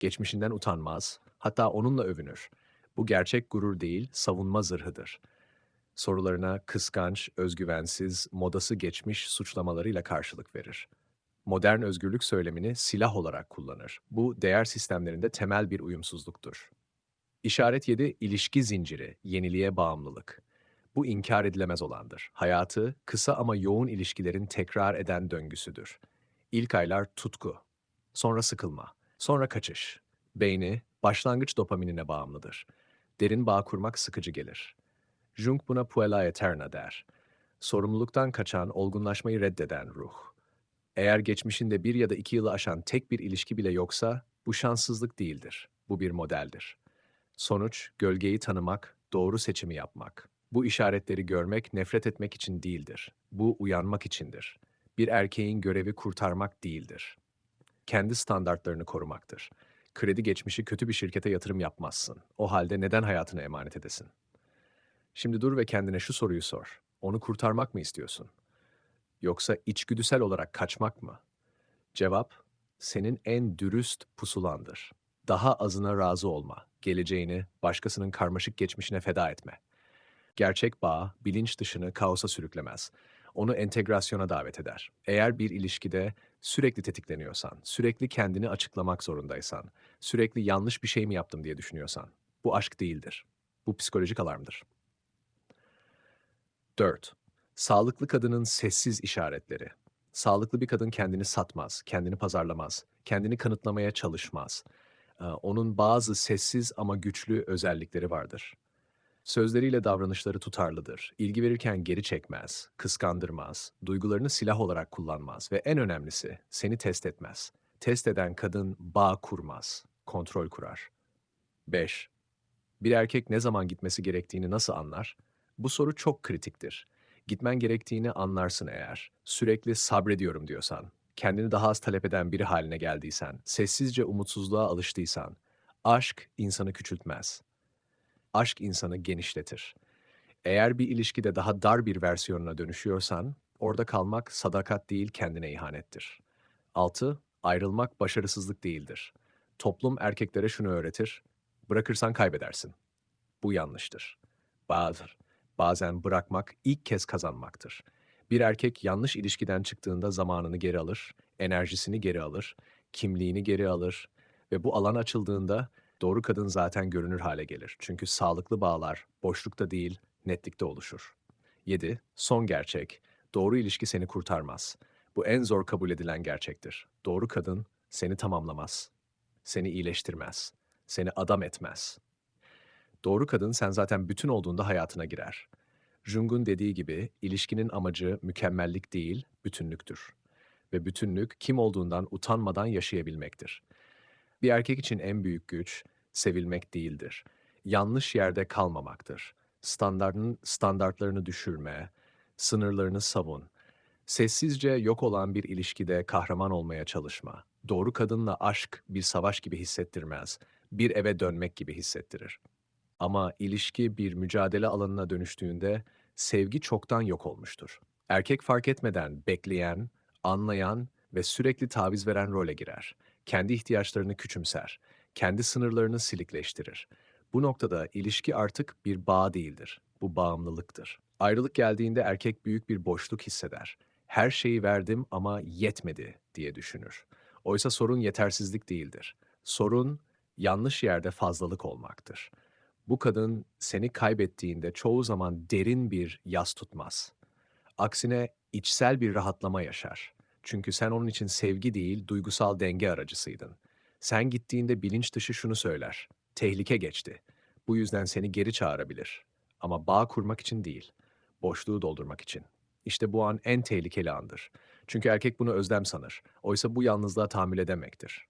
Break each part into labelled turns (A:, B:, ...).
A: Geçmişinden utanmaz, hatta onunla övünür. Bu gerçek gurur değil, savunma zırhıdır. Sorularına kıskanç, özgüvensiz, modası geçmiş suçlamalarıyla karşılık verir. Modern özgürlük söylemini silah olarak kullanır. Bu değer sistemlerinde temel bir uyumsuzluktur. İşaret 7 ilişki zinciri, yeniliğe bağımlılık. Bu inkar edilemez olandır. Hayatı kısa ama yoğun ilişkilerin tekrar eden döngüsüdür. İlk aylar tutku, sonra sıkılma, sonra kaçış. Beyni başlangıç dopaminine bağımlıdır. Derin bağ kurmak sıkıcı gelir. Jung buna puella eterna der. Sorumluluktan kaçan, olgunlaşmayı reddeden ruh. Eğer geçmişinde bir ya da iki yılı aşan tek bir ilişki bile yoksa, bu şanssızlık değildir. Bu bir modeldir. Sonuç, gölgeyi tanımak, doğru seçimi yapmak. Bu işaretleri görmek nefret etmek için değildir. Bu uyanmak içindir. Bir erkeğin görevi kurtarmak değildir. Kendi standartlarını korumaktır. Kredi geçmişi kötü bir şirkete yatırım yapmazsın. O halde neden hayatını emanet edesin? Şimdi dur ve kendine şu soruyu sor. Onu kurtarmak mı istiyorsun? Yoksa içgüdüsel olarak kaçmak mı? Cevap, senin en dürüst pusulandır. Daha azına razı olma, geleceğini başkasının karmaşık geçmişine feda etme. Gerçek bağ, bilinç dışını kaosa sürüklemez. Onu entegrasyona davet eder. Eğer bir ilişkide sürekli tetikleniyorsan, sürekli kendini açıklamak zorundaysan, sürekli yanlış bir şey mi yaptım diye düşünüyorsan, bu aşk değildir. Bu psikolojik alarmdır. 4. Sağlıklı kadının sessiz işaretleri. Sağlıklı bir kadın kendini satmaz, kendini pazarlamaz, kendini kanıtlamaya çalışmaz. Onun bazı sessiz ama güçlü özellikleri vardır. Sözleriyle davranışları tutarlıdır. İlgi verirken geri çekmez, kıskandırmaz, duygularını silah olarak kullanmaz ve en önemlisi seni test etmez. Test eden kadın bağ kurmaz, kontrol kurar. 5. Bir erkek ne zaman gitmesi gerektiğini nasıl anlar? Bu soru çok kritiktir. Gitmen gerektiğini anlarsın eğer. Sürekli sabrediyorum diyorsan, kendini daha az talep eden biri haline geldiysen, sessizce umutsuzluğa alıştıysan, aşk insanı küçültmez. Aşk insanı genişletir. Eğer bir ilişkide daha dar bir versiyonuna dönüşüyorsan, orada kalmak sadakat değil kendine ihanettir. 6. Ayrılmak başarısızlık değildir. Toplum erkeklere şunu öğretir, bırakırsan kaybedersin. Bu yanlıştır. Bazen, bazen bırakmak ilk kez kazanmaktır. Bir erkek yanlış ilişkiden çıktığında zamanını geri alır, enerjisini geri alır, kimliğini geri alır ve bu alan açıldığında doğru kadın zaten görünür hale gelir. Çünkü sağlıklı bağlar boşlukta değil, netlikte oluşur. 7. Son gerçek. Doğru ilişki seni kurtarmaz. Bu en zor kabul edilen gerçektir. Doğru kadın seni tamamlamaz. Seni iyileştirmez. Seni adam etmez. Doğru kadın sen zaten bütün olduğunda hayatına girer. Jung'un dediği gibi ilişkinin amacı mükemmellik değil, bütünlüktür. Ve bütünlük kim olduğundan utanmadan yaşayabilmektir. Bir erkek için en büyük güç sevilmek değildir. Yanlış yerde kalmamaktır. Standartın standartlarını düşürme, sınırlarını savun. Sessizce yok olan bir ilişkide kahraman olmaya çalışma. Doğru kadınla aşk bir savaş gibi hissettirmez. Bir eve dönmek gibi hissettirir. Ama ilişki bir mücadele alanına dönüştüğünde sevgi çoktan yok olmuştur. Erkek fark etmeden bekleyen, anlayan ve sürekli taviz veren role girer. Kendi ihtiyaçlarını küçümser, kendi sınırlarını silikleştirir. Bu noktada ilişki artık bir bağ değildir. Bu bağımlılıktır. Ayrılık geldiğinde erkek büyük bir boşluk hisseder. Her şeyi verdim ama yetmedi diye düşünür. Oysa sorun yetersizlik değildir. Sorun yanlış yerde fazlalık olmaktır. Bu kadın seni kaybettiğinde çoğu zaman derin bir yas tutmaz. Aksine içsel bir rahatlama yaşar. Çünkü sen onun için sevgi değil, duygusal denge aracısıydın. Sen gittiğinde bilinç dışı şunu söyler. Tehlike geçti. Bu yüzden seni geri çağırabilir. Ama bağ kurmak için değil, boşluğu doldurmak için. İşte bu an en tehlikeli andır. Çünkü erkek bunu özlem sanır. Oysa bu yalnızlığa tahammül edemektir.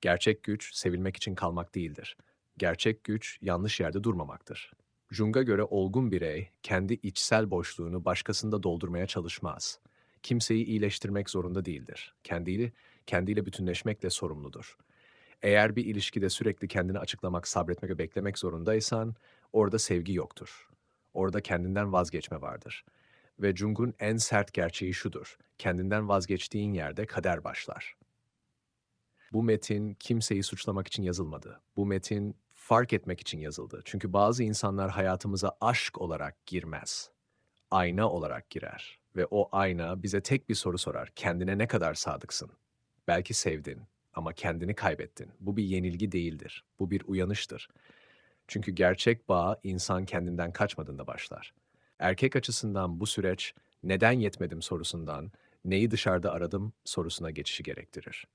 A: Gerçek güç sevilmek için kalmak değildir. Gerçek güç yanlış yerde durmamaktır. Jung'a göre olgun birey kendi içsel boşluğunu başkasında doldurmaya çalışmaz. Kimseyi iyileştirmek zorunda değildir. Kendiyle, kendiyle bütünleşmekle sorumludur. Eğer bir ilişkide sürekli kendini açıklamak, sabretmek ve beklemek zorundaysan, orada sevgi yoktur. Orada kendinden vazgeçme vardır. Ve Jung'un en sert gerçeği şudur. Kendinden vazgeçtiğin yerde kader başlar. Bu metin kimseyi suçlamak için yazılmadı. Bu metin fark etmek için yazıldı. Çünkü bazı insanlar hayatımıza aşk olarak girmez. Ayna olarak girer. Ve o ayna bize tek bir soru sorar. Kendine ne kadar sadıksın? Belki sevdin ama kendini kaybettin. Bu bir yenilgi değildir. Bu bir uyanıştır. Çünkü gerçek bağ insan kendinden kaçmadığında başlar. Erkek açısından bu süreç neden yetmedim sorusundan neyi dışarıda aradım sorusuna geçişi gerektirir.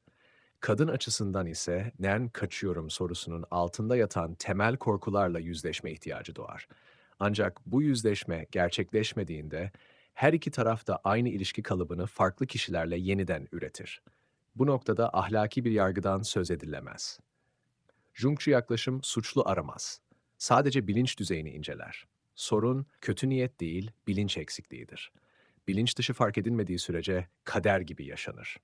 A: Kadın açısından ise neden kaçıyorum sorusunun altında yatan temel korkularla yüzleşme ihtiyacı doğar. Ancak bu yüzleşme gerçekleşmediğinde her iki taraf da aynı ilişki kalıbını farklı kişilerle yeniden üretir. Bu noktada ahlaki bir yargıdan söz edilemez. Jungçu yaklaşım suçlu aramaz. Sadece bilinç düzeyini inceler. Sorun kötü niyet değil, bilinç eksikliğidir. Bilinç dışı fark edilmediği sürece kader gibi yaşanır.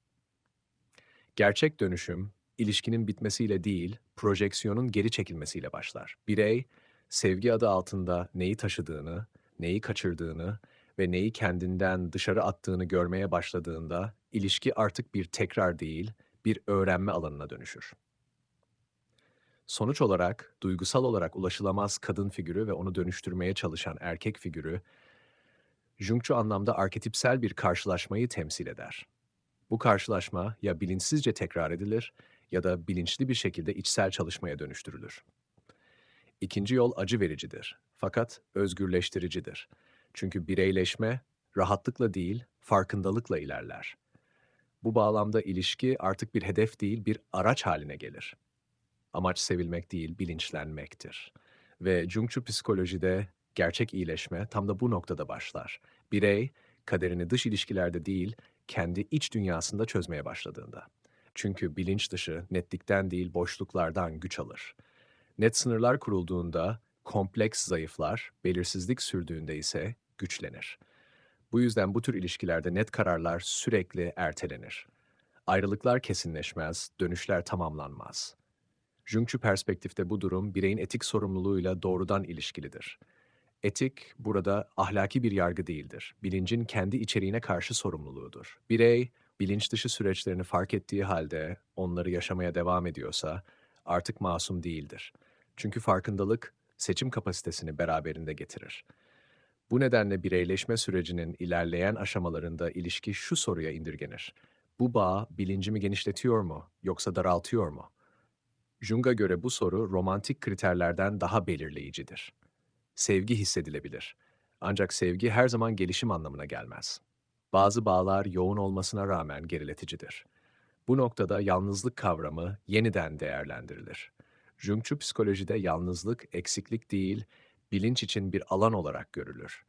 A: Gerçek dönüşüm, ilişkinin bitmesiyle değil, projeksiyonun geri çekilmesiyle başlar. Birey, sevgi adı altında neyi taşıdığını, neyi kaçırdığını ve neyi kendinden dışarı attığını görmeye başladığında, ilişki artık bir tekrar değil, bir öğrenme alanına dönüşür. Sonuç olarak, duygusal olarak ulaşılamaz kadın figürü ve onu dönüştürmeye çalışan erkek figürü, Jungçu anlamda arketipsel bir karşılaşmayı temsil eder. Bu karşılaşma ya bilinçsizce tekrar edilir ya da bilinçli bir şekilde içsel çalışmaya dönüştürülür. İkinci yol acı vericidir fakat özgürleştiricidir. Çünkü bireyleşme rahatlıkla değil, farkındalıkla ilerler. Bu bağlamda ilişki artık bir hedef değil, bir araç haline gelir. Amaç sevilmek değil, bilinçlenmektir. Ve Jungçu psikolojide gerçek iyileşme tam da bu noktada başlar. Birey, kaderini dış ilişkilerde değil, kendi iç dünyasında çözmeye başladığında. Çünkü bilinç dışı netlikten değil boşluklardan güç alır. Net sınırlar kurulduğunda kompleks zayıflar, belirsizlik sürdüğünde ise güçlenir. Bu yüzden bu tür ilişkilerde net kararlar sürekli ertelenir. Ayrılıklar kesinleşmez, dönüşler tamamlanmaz. Jungçu perspektifte bu durum bireyin etik sorumluluğuyla doğrudan ilişkilidir. Etik burada ahlaki bir yargı değildir. Bilincin kendi içeriğine karşı sorumluluğudur. Birey bilinç dışı süreçlerini fark ettiği halde onları yaşamaya devam ediyorsa artık masum değildir. Çünkü farkındalık seçim kapasitesini beraberinde getirir. Bu nedenle bireyleşme sürecinin ilerleyen aşamalarında ilişki şu soruya indirgenir. Bu bağ bilincimi genişletiyor mu yoksa daraltıyor mu? Jung'a göre bu soru romantik kriterlerden daha belirleyicidir. Sevgi hissedilebilir. Ancak sevgi her zaman gelişim anlamına gelmez. Bazı bağlar yoğun olmasına rağmen gerileticidir. Bu noktada yalnızlık kavramı yeniden değerlendirilir. Jungçu psikolojide yalnızlık eksiklik değil, bilinç için bir alan olarak görülür.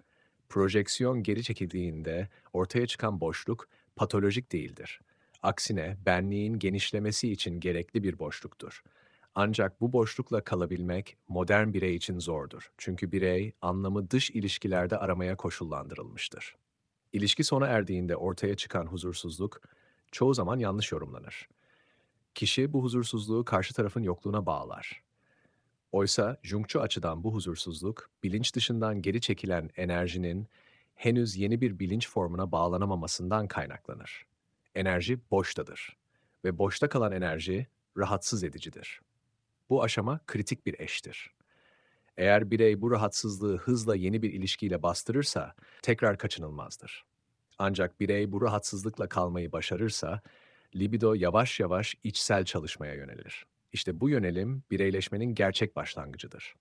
A: Projeksiyon geri çekildiğinde ortaya çıkan boşluk patolojik değildir. Aksine benliğin genişlemesi için gerekli bir boşluktur. Ancak bu boşlukla kalabilmek modern birey için zordur. Çünkü birey anlamı dış ilişkilerde aramaya koşullandırılmıştır. İlişki sona erdiğinde ortaya çıkan huzursuzluk çoğu zaman yanlış yorumlanır. Kişi bu huzursuzluğu karşı tarafın yokluğuna bağlar. Oysa Jungçu açıdan bu huzursuzluk, bilinç dışından geri çekilen enerjinin henüz yeni bir bilinç formuna bağlanamamasından kaynaklanır. Enerji boştadır ve boşta kalan enerji rahatsız edicidir. Bu aşama kritik bir eştir. Eğer birey bu rahatsızlığı hızla yeni bir ilişkiyle bastırırsa tekrar kaçınılmazdır. Ancak birey bu rahatsızlıkla kalmayı başarırsa libido yavaş yavaş içsel çalışmaya yönelir. İşte bu yönelim bireyleşmenin gerçek başlangıcıdır.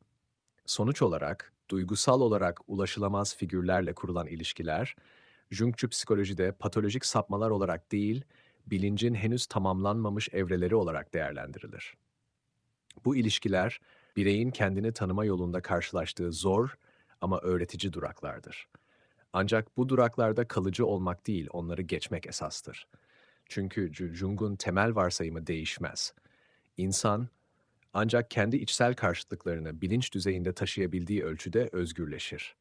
A: Sonuç olarak duygusal olarak ulaşılamaz figürlerle kurulan ilişkiler Jungçu psikolojide patolojik sapmalar olarak değil, bilincin henüz tamamlanmamış evreleri olarak değerlendirilir. Bu ilişkiler, bireyin kendini tanıma yolunda karşılaştığı zor ama öğretici duraklardır. Ancak bu duraklarda kalıcı olmak değil, onları geçmek esastır. Çünkü Jung'un temel varsayımı değişmez. İnsan, ancak kendi içsel karşıtlıklarını bilinç düzeyinde taşıyabildiği ölçüde özgürleşir.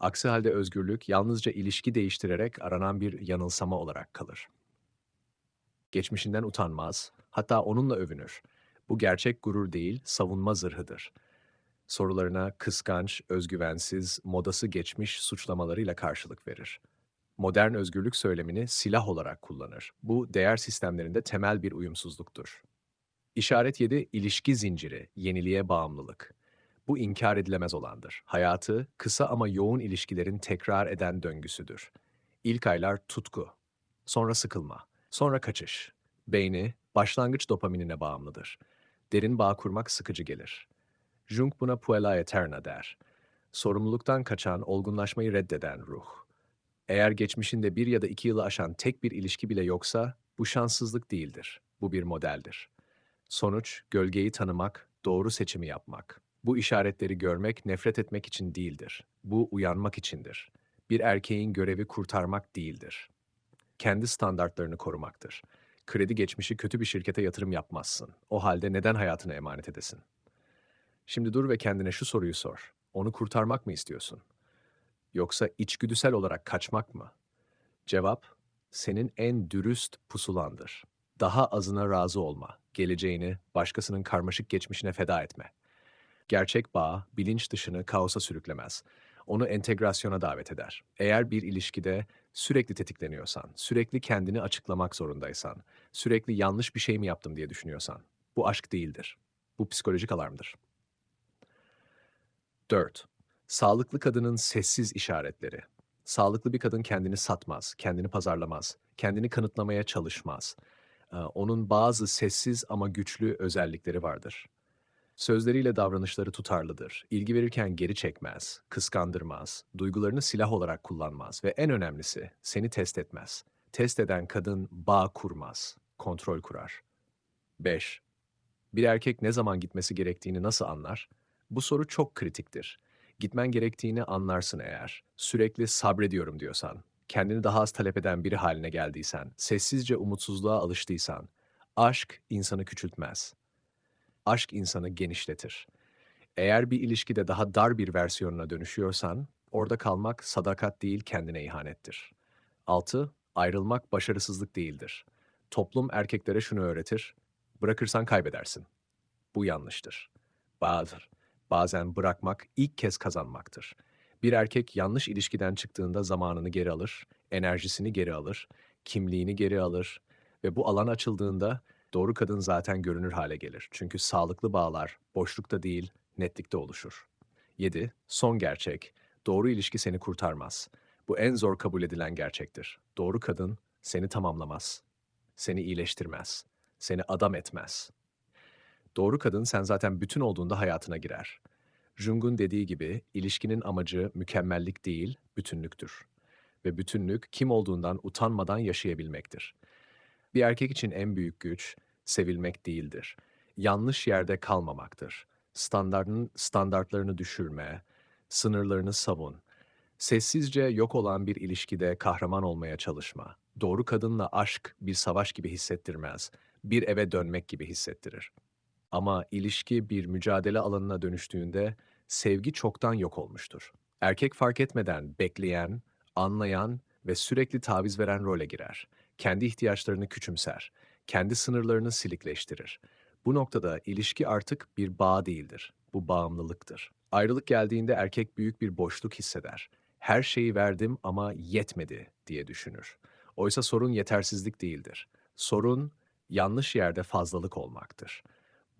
A: Aksi halde özgürlük yalnızca ilişki değiştirerek aranan bir yanılsama olarak kalır. Geçmişinden utanmaz, hatta onunla övünür bu gerçek gurur değil, savunma zırhıdır. Sorularına kıskanç, özgüvensiz, modası geçmiş suçlamalarıyla karşılık verir. Modern özgürlük söylemini silah olarak kullanır. Bu değer sistemlerinde temel bir uyumsuzluktur. İşaret 7, ilişki zinciri, yeniliğe bağımlılık. Bu inkar edilemez olandır. Hayatı, kısa ama yoğun ilişkilerin tekrar eden döngüsüdür. İlk aylar tutku, sonra sıkılma, sonra kaçış. Beyni, başlangıç dopaminine bağımlıdır. Derin bağ kurmak sıkıcı gelir. Jung buna puella eterna der. Sorumluluktan kaçan, olgunlaşmayı reddeden ruh. Eğer geçmişinde bir ya da iki yılı aşan tek bir ilişki bile yoksa, bu şanssızlık değildir. Bu bir modeldir. Sonuç, gölgeyi tanımak, doğru seçimi yapmak. Bu işaretleri görmek, nefret etmek için değildir. Bu uyanmak içindir. Bir erkeğin görevi kurtarmak değildir. Kendi standartlarını korumaktır. Kredi geçmişi kötü bir şirkete yatırım yapmazsın. O halde neden hayatını emanet edesin? Şimdi dur ve kendine şu soruyu sor. Onu kurtarmak mı istiyorsun? Yoksa içgüdüsel olarak kaçmak mı? Cevap, senin en dürüst pusulandır. Daha azına razı olma, geleceğini başkasının karmaşık geçmişine feda etme. Gerçek bağ, bilinç dışını kaosa sürüklemez. Onu entegrasyona davet eder. Eğer bir ilişkide sürekli tetikleniyorsan, sürekli kendini açıklamak zorundaysan, sürekli yanlış bir şey mi yaptım diye düşünüyorsan, bu aşk değildir. Bu psikolojik alarmdır. 4. Sağlıklı kadının sessiz işaretleri. Sağlıklı bir kadın kendini satmaz, kendini pazarlamaz, kendini kanıtlamaya çalışmaz. Onun bazı sessiz ama güçlü özellikleri vardır. Sözleriyle davranışları tutarlıdır. İlgi verirken geri çekmez, kıskandırmaz, duygularını silah olarak kullanmaz ve en önemlisi seni test etmez. Test eden kadın bağ kurmaz, kontrol kurar. 5. Bir erkek ne zaman gitmesi gerektiğini nasıl anlar? Bu soru çok kritiktir. Gitmen gerektiğini anlarsın eğer. Sürekli sabrediyorum diyorsan, kendini daha az talep eden biri haline geldiysen, sessizce umutsuzluğa alıştıysan, aşk insanı küçültmez. Aşk insanı genişletir. Eğer bir ilişkide daha dar bir versiyonuna dönüşüyorsan, orada kalmak sadakat değil kendine ihanettir. 6. Ayrılmak başarısızlık değildir. Toplum erkeklere şunu öğretir, bırakırsan kaybedersin. Bu yanlıştır. Bazen, bazen bırakmak ilk kez kazanmaktır. Bir erkek yanlış ilişkiden çıktığında zamanını geri alır, enerjisini geri alır, kimliğini geri alır ve bu alan açıldığında doğru kadın zaten görünür hale gelir. Çünkü sağlıklı bağlar boşlukta değil, netlikte oluşur. 7. Son gerçek. Doğru ilişki seni kurtarmaz. Bu en zor kabul edilen gerçektir. Doğru kadın seni tamamlamaz. Seni iyileştirmez. Seni adam etmez. Doğru kadın sen zaten bütün olduğunda hayatına girer. Jung'un dediği gibi ilişkinin amacı mükemmellik değil, bütünlüktür. Ve bütünlük kim olduğundan utanmadan yaşayabilmektir. Bir erkek için en büyük güç sevilmek değildir. Yanlış yerde kalmamaktır. Standartın standartlarını düşürme, sınırlarını savun. Sessizce yok olan bir ilişkide kahraman olmaya çalışma. Doğru kadınla aşk bir savaş gibi hissettirmez. Bir eve dönmek gibi hissettirir. Ama ilişki bir mücadele alanına dönüştüğünde sevgi çoktan yok olmuştur. Erkek fark etmeden bekleyen, anlayan ve sürekli taviz veren role girer. Kendi ihtiyaçlarını küçümser, kendi sınırlarını silikleştirir. Bu noktada ilişki artık bir bağ değildir. Bu bağımlılıktır. Ayrılık geldiğinde erkek büyük bir boşluk hisseder. Her şeyi verdim ama yetmedi diye düşünür. Oysa sorun yetersizlik değildir. Sorun yanlış yerde fazlalık olmaktır.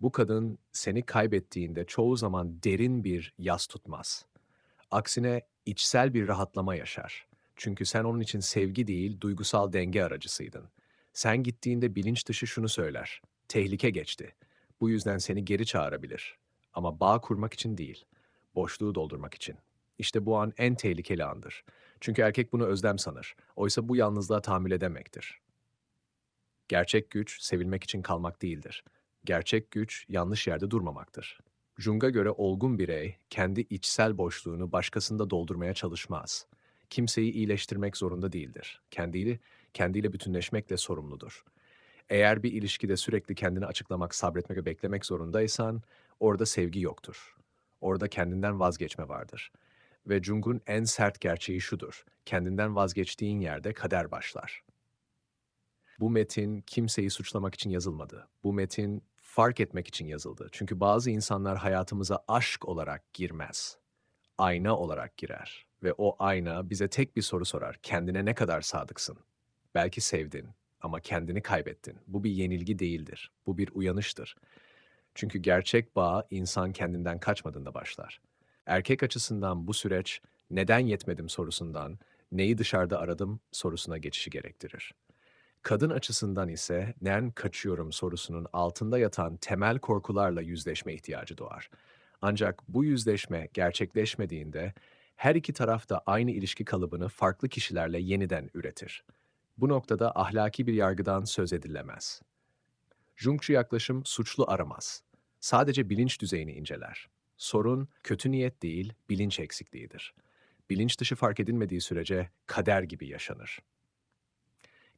A: Bu kadın seni kaybettiğinde çoğu zaman derin bir yas tutmaz. Aksine içsel bir rahatlama yaşar. Çünkü sen onun için sevgi değil, duygusal denge aracısıydın. Sen gittiğinde bilinç dışı şunu söyler. Tehlike geçti. Bu yüzden seni geri çağırabilir. Ama bağ kurmak için değil, boşluğu doldurmak için. İşte bu an en tehlikeli andır. Çünkü erkek bunu özlem sanır. Oysa bu yalnızlığa tahammül edemektir. Gerçek güç sevilmek için kalmak değildir. Gerçek güç yanlış yerde durmamaktır. Jung'a göre olgun birey kendi içsel boşluğunu başkasında doldurmaya çalışmaz. Kimseyi iyileştirmek zorunda değildir. Kendiyle, kendiyle bütünleşmekle sorumludur. Eğer bir ilişkide sürekli kendini açıklamak, sabretmek ve beklemek zorundaysan, orada sevgi yoktur. Orada kendinden vazgeçme vardır. Ve Jung'un en sert gerçeği şudur. Kendinden vazgeçtiğin yerde kader başlar. Bu metin kimseyi suçlamak için yazılmadı. Bu metin fark etmek için yazıldı. Çünkü bazı insanlar hayatımıza aşk olarak girmez. Ayna olarak girer. Ve o ayna bize tek bir soru sorar. Kendine ne kadar sadıksın? Belki sevdin ama kendini kaybettin. Bu bir yenilgi değildir. Bu bir uyanıştır. Çünkü gerçek bağ insan kendinden kaçmadığında başlar. Erkek açısından bu süreç neden yetmedim sorusundan neyi dışarıda aradım sorusuna geçişi gerektirir. Kadın açısından ise neden kaçıyorum sorusunun altında yatan temel korkularla yüzleşme ihtiyacı doğar. Ancak bu yüzleşme gerçekleşmediğinde her iki taraf da aynı ilişki kalıbını farklı kişilerle yeniden üretir. Bu noktada ahlaki bir yargıdan söz edilemez. Jungçu yaklaşım suçlu aramaz. Sadece bilinç düzeyini inceler. Sorun kötü niyet değil, bilinç eksikliğidir. Bilinç dışı fark edilmediği sürece kader gibi yaşanır.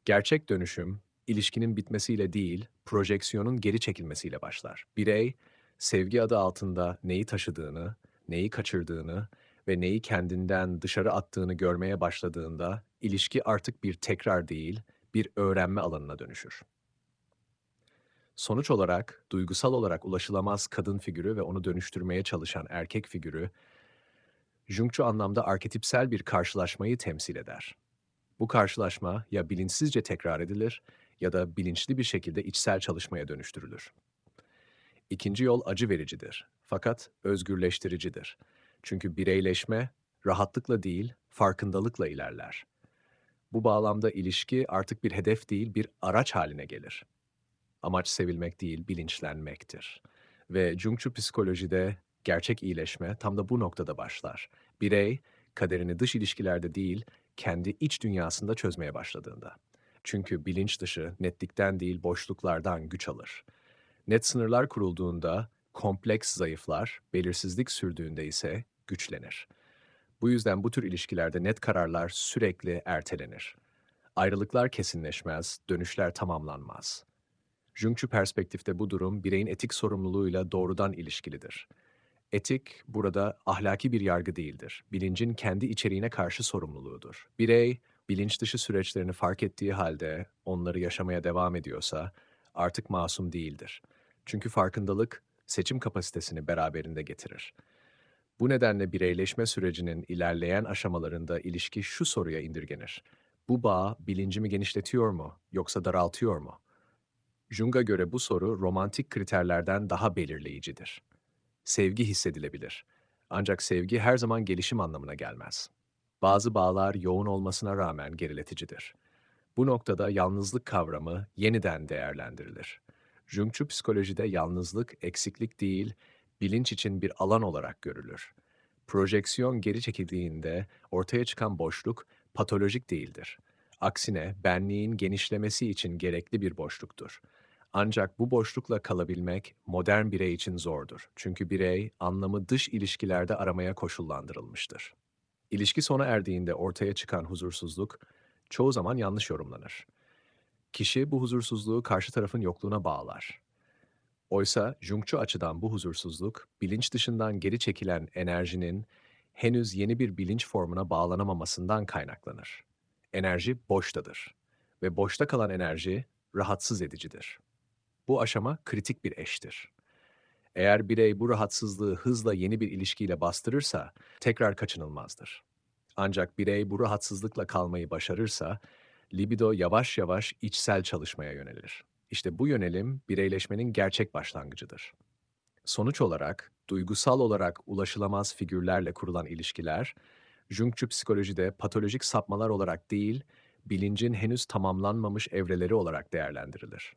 A: Gerçek dönüşüm, ilişkinin bitmesiyle değil, projeksiyonun geri çekilmesiyle başlar. Birey, sevgi adı altında neyi taşıdığını, neyi kaçırdığını ve neyi kendinden dışarı attığını görmeye başladığında, ilişki artık bir tekrar değil, bir öğrenme alanına dönüşür. Sonuç olarak, duygusal olarak ulaşılamaz kadın figürü ve onu dönüştürmeye çalışan erkek figürü, Jungçu anlamda arketipsel bir karşılaşmayı temsil eder. Bu karşılaşma ya bilinçsizce tekrar edilir ya da bilinçli bir şekilde içsel çalışmaya dönüştürülür. İkinci yol acı vericidir fakat özgürleştiricidir. Çünkü bireyleşme rahatlıkla değil, farkındalıkla ilerler. Bu bağlamda ilişki artık bir hedef değil, bir araç haline gelir. Amaç sevilmek değil, bilinçlenmektir. Ve Jungçu psikolojide gerçek iyileşme tam da bu noktada başlar. Birey, kaderini dış ilişkilerde değil, kendi iç dünyasında çözmeye başladığında. Çünkü bilinç dışı netlikten değil boşluklardan güç alır. Net sınırlar kurulduğunda kompleks zayıflar, belirsizlik sürdüğünde ise güçlenir. Bu yüzden bu tür ilişkilerde net kararlar sürekli ertelenir. Ayrılıklar kesinleşmez, dönüşler tamamlanmaz. Jungçu perspektifte bu durum bireyin etik sorumluluğuyla doğrudan ilişkilidir. Etik burada ahlaki bir yargı değildir. Bilincin kendi içeriğine karşı sorumluluğudur. Birey bilinç dışı süreçlerini fark ettiği halde onları yaşamaya devam ediyorsa artık masum değildir. Çünkü farkındalık seçim kapasitesini beraberinde getirir. Bu nedenle bireyleşme sürecinin ilerleyen aşamalarında ilişki şu soruya indirgenir. Bu bağ bilincimi genişletiyor mu yoksa daraltıyor mu? Jung'a göre bu soru romantik kriterlerden daha belirleyicidir sevgi hissedilebilir. Ancak sevgi her zaman gelişim anlamına gelmez. Bazı bağlar yoğun olmasına rağmen gerileticidir. Bu noktada yalnızlık kavramı yeniden değerlendirilir. Jungçu psikolojide yalnızlık eksiklik değil, bilinç için bir alan olarak görülür. Projeksiyon geri çekildiğinde ortaya çıkan boşluk patolojik değildir. Aksine benliğin genişlemesi için gerekli bir boşluktur. Ancak bu boşlukla kalabilmek modern birey için zordur. Çünkü birey anlamı dış ilişkilerde aramaya koşullandırılmıştır. İlişki sona erdiğinde ortaya çıkan huzursuzluk çoğu zaman yanlış yorumlanır. Kişi bu huzursuzluğu karşı tarafın yokluğuna bağlar. Oysa Jungçu açıdan bu huzursuzluk, bilinç dışından geri çekilen enerjinin henüz yeni bir bilinç formuna bağlanamamasından kaynaklanır. Enerji boştadır ve boşta kalan enerji rahatsız edicidir. Bu aşama kritik bir eştir. Eğer birey bu rahatsızlığı hızla yeni bir ilişkiyle bastırırsa tekrar kaçınılmazdır. Ancak birey bu rahatsızlıkla kalmayı başarırsa libido yavaş yavaş içsel çalışmaya yönelir. İşte bu yönelim bireyleşmenin gerçek başlangıcıdır. Sonuç olarak duygusal olarak ulaşılamaz figürlerle kurulan ilişkiler Jungçu psikolojide patolojik sapmalar olarak değil, bilincin henüz tamamlanmamış evreleri olarak değerlendirilir.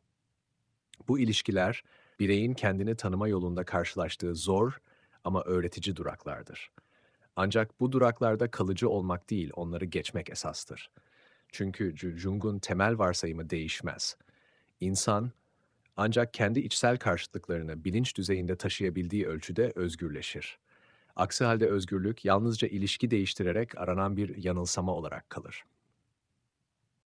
A: Bu ilişkiler bireyin kendini tanıma yolunda karşılaştığı zor ama öğretici duraklardır. Ancak bu duraklarda kalıcı olmak değil, onları geçmek esastır. Çünkü Jung'un temel varsayımı değişmez. İnsan ancak kendi içsel karşıtlıklarını bilinç düzeyinde taşıyabildiği ölçüde özgürleşir. Aksi halde özgürlük yalnızca ilişki değiştirerek aranan bir yanılsama olarak kalır.